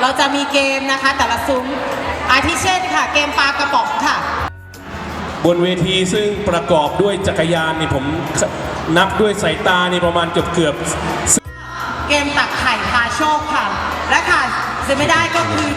เราจะมีเกมนะคะแต่ละซุ้มอาทิเช่นค่ะ เกมปลากระป๋องค่ะ บนเวทีซึ่งประกอบด้วยจักรยานนี่ผมนับด้วยสายตานี่ประมาณเกือบเกือบเกมตักไข่พาโชคค่ะ และค่ะจะไม่ได้ก็คือ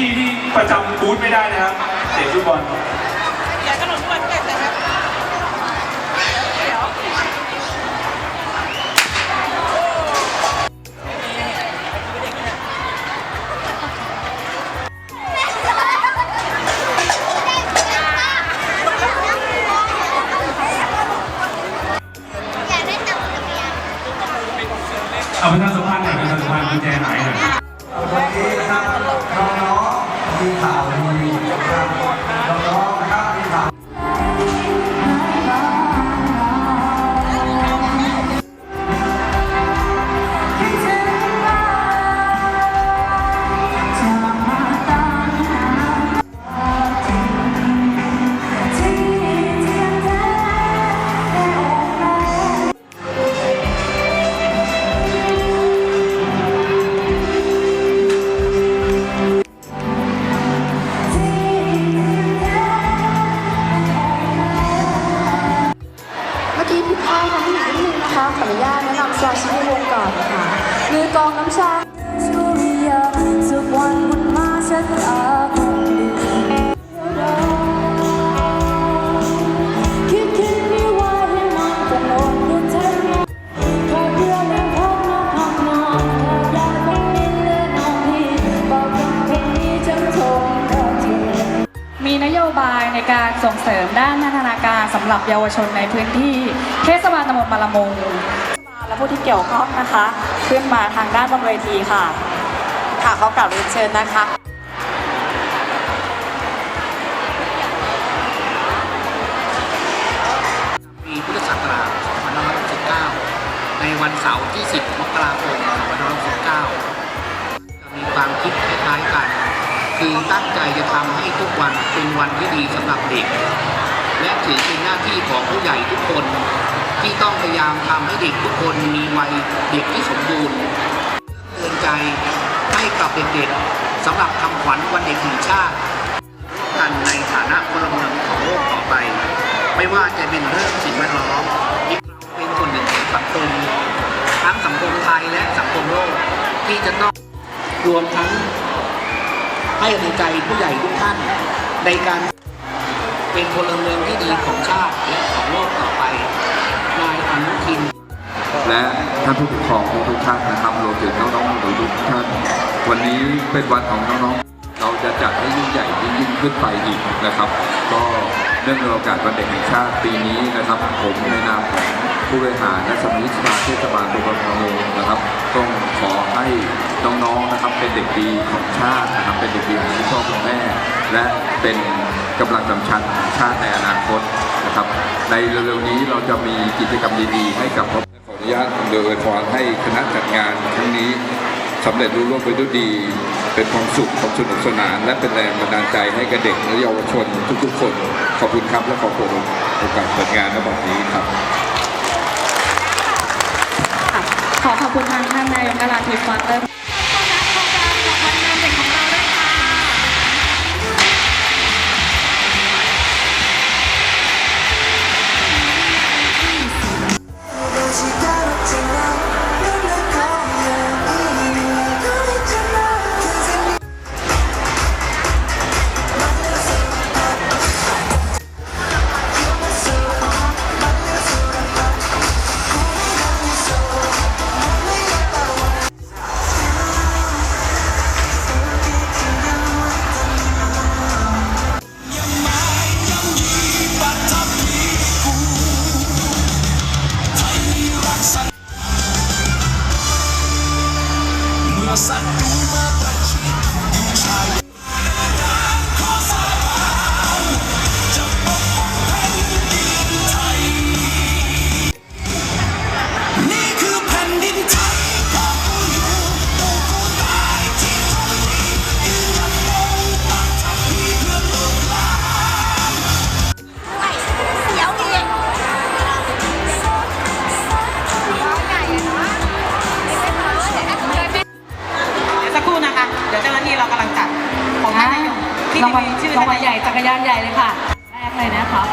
ที่ที่ประจำบูธไม่ได้นะครับเตะฟุตบอลแกขนมด้วยแกใส่ครับเดี๋ยวอยากได้ตังค์กับเมียเอาไปทางสะพานหน่อยไปทางสะพานกุญแจหายหน่อย บายในการส่งเสริมด้านพัฒนาการสำหรับเยาวชนในพื้นที่เทศบาลตำบลบางละมุงและผู้ที่เกี่ยวข้องนะคะ ขึ้นมาทางด้านบนเวทีค่ะ ค่ะเขากล่าวเรียนเชิญนะคะปีพุทธศักราช2569ในวันเสาร์ที่ 10 มกราคม คือตั้งใจจะทำให้ทุกวันเป็นวันที่ดีสำหรับเด็ก และถือเป็นหน้าที่ของผู้ใหญ่ทุกคน ที่ต้องพยายามทำให้เด็กทุกคนมีวัยเด็กที่สมบูรณ์เตือนใจให้กับเด็กๆสำหรับคำขวัญวันเด็กแห่งชาติกันในฐานะพลเมืองของโลกต่อไป ไม่ว่าจะเป็นเรื่องสิ่งแวดล้อมเราเป็นคนหนึ่งของสังคมทั้งสังคมไทยและสังคมโลกที่จะต้องรวมทั้ง ให้กำลังใจผู้ใหญ่ทุกท่านในการเป็นพลเมืองที่ดีของชาติและของโลกต่อไป นายอนุทิน และท่านผู้ปกครองทุกท่านนะครับรวมถึงน้องๆหนูทุกท่าน วันนี้เป็นวันของน้องๆ เราจะจัดให้ยิ่งใหญ่ยิ่งขึ้นไปอีกนะครับ ก็ เนื่องในโอกาสวันเด็กแห่งชาติปีนี้นะครับ ผมในนามของผู้บริหารและสมาชิกสภาเทศบาลตำบลพะโงนะครับต้องขอให้น้องๆนะครับเป็นเด็กดีของชาตินะครับเป็นเด็กดีของพ่อคุณแม่ และเป็นกำลังสำคัญของชาติในอนาคตนะครับ ในเร็วๆนี้เราจะมีกิจกรรมดีๆ ให้กับขออนุญาตอำนวยพรให้คณะจัดงานครั้งนี้สำเร็จรุ่ร่วงไปด้วยดี เป็นความสุขความสนุกสนาน และเป็นแรงบันดาลใจให้กับเด็กและเยาวชนทุกๆคน ขอบคุณครับและขอบคุณโอกาสเปิดงานในวันนี้ครับ ขอขอบคุณทางท่านนายการาธิฟัตเตอร์ sa tumat รางวัลมีชื่อรางวัลใหญ่จักรยานใหญ่เลยค่ะ แรกเลยนะครับ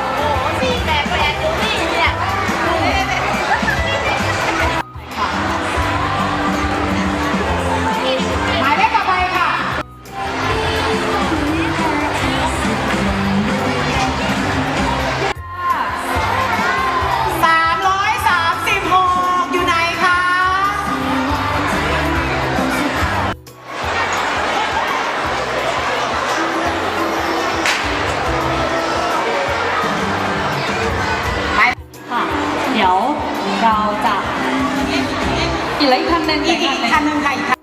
อีกแล้วอีกท่านหนึ่งอีกอีกหนึ่งคันหนึ่งค่ะอีก